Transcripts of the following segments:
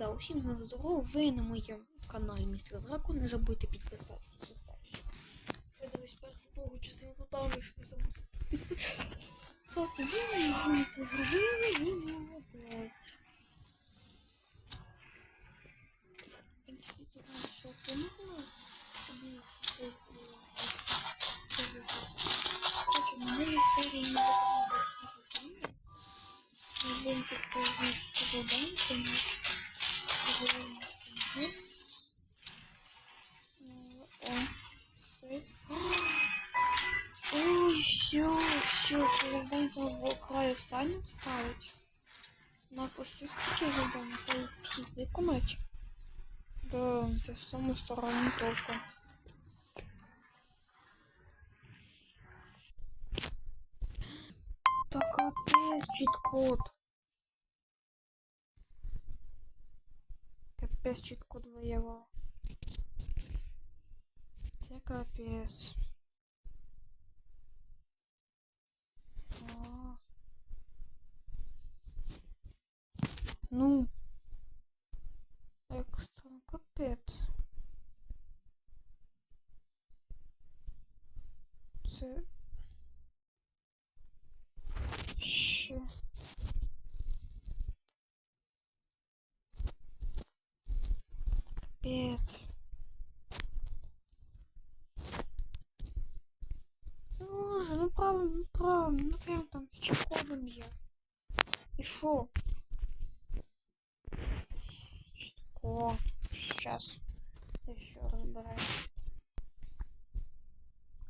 да, усім на здорово. Ви на моєму каналі Містер Драко. Не забудьте підписатися. Я дивись першу другу частину поставлю, що не забудьте підписатися. Ви це зробили і молодець. Я не Ой, все, все, задание в краю станем ставить. На ось стільки задань, то й всі виконати. Да, це в саму сторону только. Так капець, чіт-код. Капець чіт-код воєвав. Це капець. А. Ну. Екстра, капець. Це... Ще. Капець. Боже, ну правильно, ну правильно, ну прям там з чекодом є. І що? О, сейчас. Еще разбираем.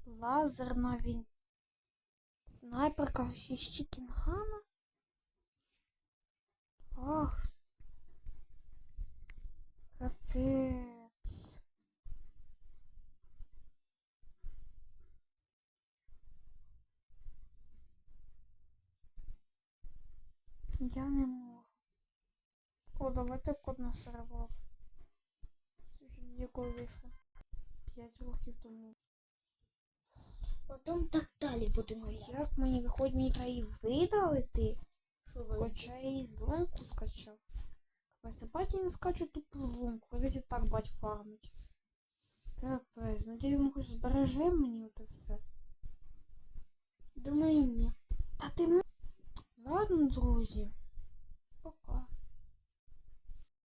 Лазерна він. Снайперка із Чікінгана? Ах. Я не можу. О, давайте код на сервер. Якого вийшло. 5 років тому. Потім так далі будемо. Як мені виходить, мені треба її видалити? Хоча я її зломку скачав. Капець, бать я не скачу тупу зломку. Видите, так бать фармить. Капець, надію, він хоч збереже мені оте все. Думаю, ні. Та ти друзі. Пока.